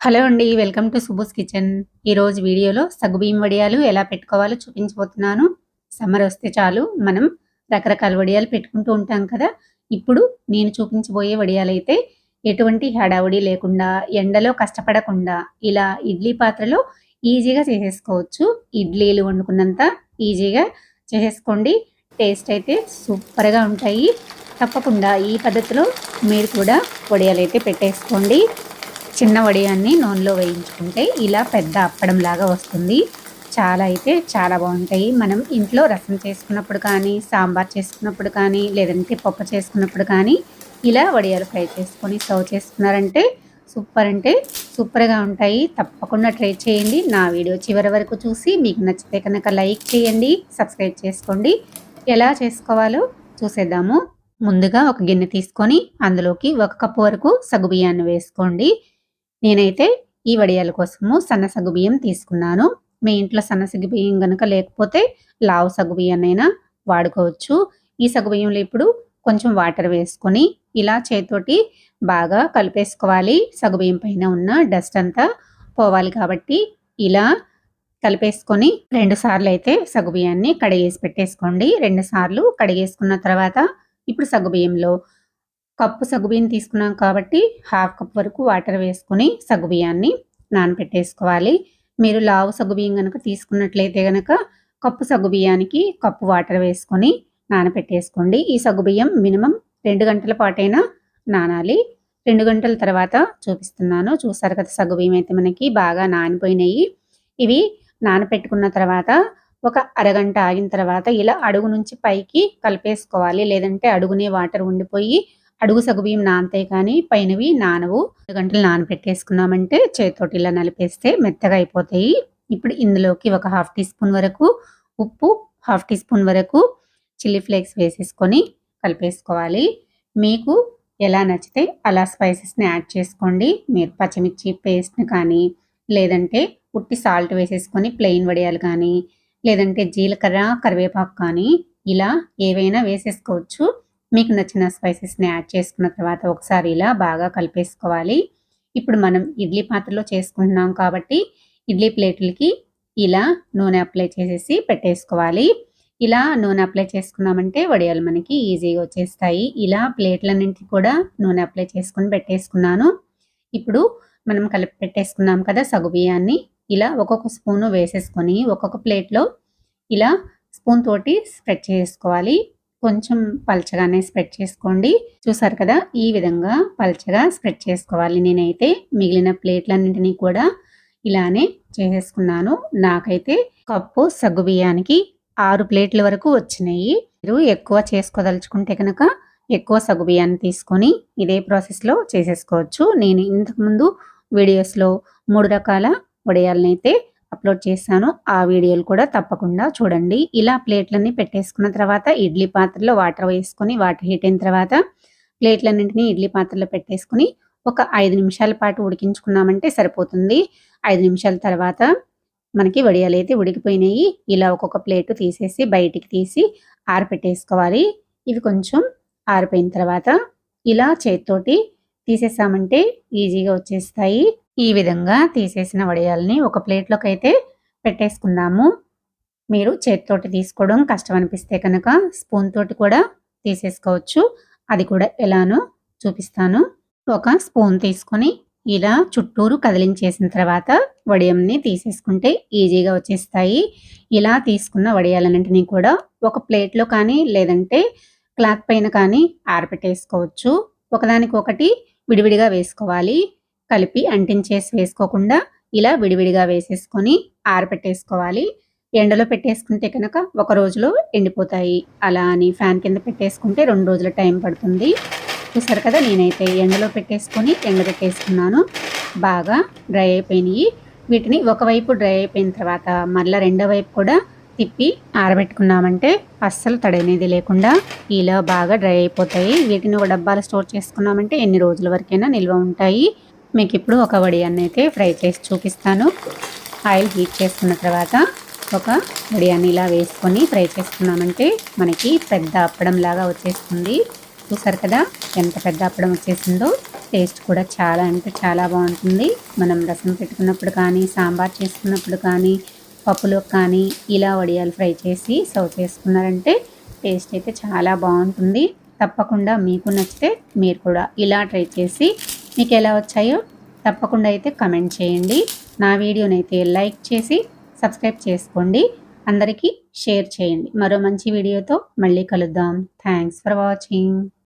Hello అండి welcome to సుబుస్ kitchen. ఈరోజు వీడియోలో సగ్గుబియ్యం వడియాలు ఎలా పెట్టుకోవాలో చూపించబోతున్నాను. సమ్మర్ వస్తే చాలు మనం రకరకాల వడియాలు పెట్టుకుంటూ ఉంటాం కదా. ఇప్పుడు నేను చూపించబోయే వడియాలు అయితే ఎటువంటి హడావుడి లేకుండా ఎండలో కష్టపడకుండా ఇలా ఇడ్లీ పాత్రలో ఈజీగా చేసేసుకోవచ్చు. ఇడ్లీలు వండుకున్నంత ఈజీగా చేసేసుకోండి. టేస్ట్ అయితే సూపర్గా ఉంటాయి. తప్పకుండా ఈ పద్ధతిలో మీరు కూడా వడియాలు అయితే పెట్టేసుకోండి. చిన్న వడియాన్ని నూనెలో వేయించుకుంటే ఇలా పెద్ద అప్పడం లాగా వస్తుంది. చాలా అయితే చాలా బాగుంటాయి. మనం ఇంట్లో రసం చేసుకున్నప్పుడు కానీ సాంబార్ చేసుకున్నప్పుడు కానీ లేదంటే పప్పు చేసుకున్నప్పుడు కానీ ఇలా వడియాలు ఫ్రై చేసుకొని సర్వ్ చేసుకున్నారంటే సూపర్ అంటే సూపర్గా ఉంటాయి. తప్పకుండా ట్రై చేయండి. నా వీడియో చివరి వరకు చూసి మీకు నచ్చితే కనుక లైక్ చేయండి సబ్స్క్రైబ్ చేసుకోండి. ఎలా చేసుకోవాలో చూసేద్దాము. ముందుగా ఒక గిన్నె తీసుకొని అందులోకి ఒక కప్పు వరకు సగుబియ్యాన్ని వేసుకోండి. నేనైతే ఈ వడియాల కోసము సన్న సగ్గు బియ్యం తీసుకున్నాను. మీ ఇంట్లో సన్న సగ్గు బియ్యం కనుక లేకపోతే లావు సగ్గు బియ్యాన్నైనా వాడుకోవచ్చు. ఈ సగ్గు బియ్యంలో ఇప్పుడు కొంచెం వాటర్ వేసుకొని ఇలా చేతితోటి బాగా కలిపేసుకోవాలి. సగ్గు బియ్యం పైన ఉన్న డస్ట్ అంతా పోవాలి కాబట్టి ఇలా కలిపేసుకొని రెండు సార్లు అయితే సగ్గు బియ్యాన్ని కడిగేసి పెట్టేసుకోండి. రెండు సార్లు కడిగేసుకున్న తర్వాత ఇప్పుడు సగ్గు బియ్యంలో కప్పు సగుబియ్యం తీసుకున్నాం కాబట్టి హాఫ్ కప్ వరకు వాటర్ వేసుకుని సగుబియ్యాన్ని నానపెట్టేసుకోవాలి. మీరు లావు సగుబియ్యం కనుక తీసుకున్నట్లయితే కనుక కప్పు సగ్గుబియ్యానికి కప్పు వాటర్ వేసుకొని నానపెట్టేసుకోండి. ఈ సగుబియ్యం మినిమం రెండు గంటల పాటైనా నానాలి. రెండు గంటల తర్వాత చూపిస్తున్నాను. చూసారు కదా సగుబియ్యం అయితే మనకి బాగా నానిపోయినాయి. ఇవి నానపెట్టుకున్న తర్వాత ఒక అరగంట ఆగిన తర్వాత ఇలా అడుగు నుంచి పైకి కలిపేసుకోవాలి. లేదంటే అడుగునే వాటర్ ఉండిపోయి అడుగు సగుబియ్యం నానతాయి కానీ పైనవి నానవు. గంటలు నానపెట్టేసుకున్నామంటే చేతితోటి ఇలా నలిపేస్తే మెత్తగా అయిపోతాయి. ఇప్పుడు ఇందులోకి ఒక హాఫ్ టీ స్పూన్ వరకు ఉప్పు హాఫ్ టీ స్పూన్ వరకు చిల్లీ ఫ్లేక్స్ వేసేసుకొని కలిపేసుకోవాలి. మీకు ఎలా నచ్చితే అలా స్పైసెస్ని యాడ్ చేసుకోండి. మీరు పచ్చిమిర్చి పేస్ట్ని కానీ లేదంటే ఉట్టి సాల్ట్ వేసేసుకొని ప్లెయిన్ వడియాలు కానీ లేదంటే జీలకర్ర కరివేపాకు కానీ ఇలా ఏవైనా వేసేసుకోవచ్చు. మీకు నచ్చిన స్పైసెస్ని యాడ్ చేసుకున్న తర్వాత ఒకసారి ఇలా బాగా కలిపేసుకోవాలి. ఇప్పుడు మనం ఇడ్లీ పాత్రలో చేసుకుంటున్నాం కాబట్టి ఇడ్లీ ప్లేట్లకి ఇలా నూనె అప్లై చేసేసి పెట్టేసుకోవాలి. ఇలా నూనె అప్లై చేసుకున్నామంటే వడియాలు మనకి ఈజీగా వచ్చేస్తాయి. ఇలా ప్లేట్లన్నింటికి కూడా నూనె అప్లై చేసుకుని పెట్టేసుకున్నాను. ఇప్పుడు మనం కలిపి పెట్టేసుకున్నాం కదా సగు బియ్యాన్ని. ఇలా ఒక్కొక్క స్పూను వేసేసుకొని ఒక్కొక్క ప్లేట్లో ఇలా స్పూన్ తోటి స్ప్రెడ్ చేసుకోవాలి. కొంచెం పల్చగానే స్ప్రెడ్ చేసుకోండి. చూసారు కదా ఈ విధంగా పల్చగా స్ప్రెడ్ చేసుకోవాలి. నేనైతే మిగిలిన ప్లేట్లన్నింటినీ కూడా ఇలానే చేసేసుకున్నాను. నాకైతే కప్పు సగ్గు బియ్యానికి ఆరు ప్లేట్ల వరకు వచ్చినాయి. మీరు ఎక్కువ చేసుకోదలుచుకుంటే కనుక ఎక్కువ సగ్గు బియ్యాన్ని తీసుకొని ఇదే ప్రాసెస్లో చేసేసుకోవచ్చు. నేను ఇంతకుముందు వీడియోస్లో మూడు రకాల వడియాలనైతే అప్లోడ్ చేశాను. ఆ వీడియోలు కూడా తప్పకుండా చూడండి. ఇలా ప్లేట్లన్నీ పెట్టేసుకున్న తర్వాత ఇడ్లీ పాత్రలో వాటర్ వేసుకొని వాటర్ హీట్ అయిన తర్వాత ప్లేట్లన్నింటినీ ఇడ్లీ పాత్రలో పెట్టేసుకుని ఒక ఐదు నిమిషాల పాటు ఉడికించుకున్నామంటే సరిపోతుంది. ఐదు నిమిషాల తర్వాత మనకి వడియాలు అయితే ఉడికిపోయినాయి. ఇలా ఒక్కొక్క ప్లేటు తీసేసి బయటికి తీసి ఆరపెట్టేసుకోవాలి. ఇవి కొంచెం ఆరిపోయిన తర్వాత ఇలా చేతితోటి తీసేసామంటే ఈజీగా వచ్చేస్తాయి. ఈ విధంగా తీసేసిన వడియాల్ని ఒక ప్లేట్లోకి అయితే పెట్టేసుకుందాము. మీరు చేతితోటి తీసుకోవడం కష్టం అనిపిస్తే కనుక స్పూన్ తోటి కూడా తీసేసుకోవచ్చు. అది కూడా ఎలానో చూపిస్తాను. ఒక స్పూన్ తీసుకొని ఇలా చుట్టూరు కదిలించేసిన తర్వాత వడియంని తీసేసుకుంటే ఈజీగా వచ్చేస్తాయి. ఇలా తీసుకున్న వడియాలన్నింటినీ కూడా ఒక ప్లేట్లో కానీ లేదంటే క్లాత్ పైన కానీ ఆరపెట్టేసుకోవచ్చు. ఒకదానికొకటి విడివిడిగా వేసుకోవాలి. కలిపి అంటించేసి వేసుకోకుండా ఇలా విడివిడిగా వేసేసుకొని ఆరపెట్టేసుకోవాలి. ఎండలో పెట్టేసుకుంటే కనుక ఒక రోజులో ఎండిపోతాయి. అలా అని ఫ్యాన్ కింద పెట్టేసుకుంటే రెండు రోజుల టైం పడుతుంది. చూసారు కదా నేనైతే ఎండలో పెట్టేసుకొని ఎండబెట్టేసుకున్నాను బాగా డ్రై అయిపోయినాయి. వీటిని ఒకవైపు డ్రై అయిపోయిన తర్వాత మళ్ళీ రెండో వైపు కూడా తిప్పి ఆరబెట్టుకున్నామంటే అస్సలు తడనేది లేకుండా ఇలా బాగా డ్రై అయిపోతాయి. వీటిని ఒక డబ్బాలు స్టోర్ చేసుకున్నామంటే ఎన్ని రోజుల వరకైనా నిల్వ ఉంటాయి. మీకు ఇప్పుడు ఒక వడియాన్ని అయితే ఫ్రై చేసి చూపిస్తాను. ఆయిల్ హీట్ చేసుకున్న తర్వాత ఒక వడియాన్ని ఇలా వేసుకొని ఫ్రై చేసుకున్నామంటే మనకి పెద్ద అప్పడం లాగా వచ్చేస్తుంది. చూసారు కదా ఎంత పెద్ద అప్పడం వచ్చేసిందో? టేస్ట్ కూడా చాలా అంటే చాలా బాగుంటుంది. మనం రసం పెట్టుకున్నప్పుడు కానీ సాంబార్ చేసుకున్నప్పుడు కానీ పప్పులో కానీ ఇలా వడియాలు ఫ్రై చేసి సర్వ్ చేసుకున్నారంటే టేస్ట్ అయితే చాలా బాగుంటుంది. తప్పకుండా మీకు నచ్చితే మీరు కూడా ఇలా ట్రై చేసి మీకు ఎలా వచ్చాయో తప్పకుండా అయితే కమెంట్ చేయండి. నా వీడియోనైతే లైక్ చేసి సబ్స్క్రైబ్ చేసుకోండి. అందరికీ షేర్ చేయండి. మరో మంచి వీడియోతో మళ్ళీ కలుద్దాం. Thanks for watching.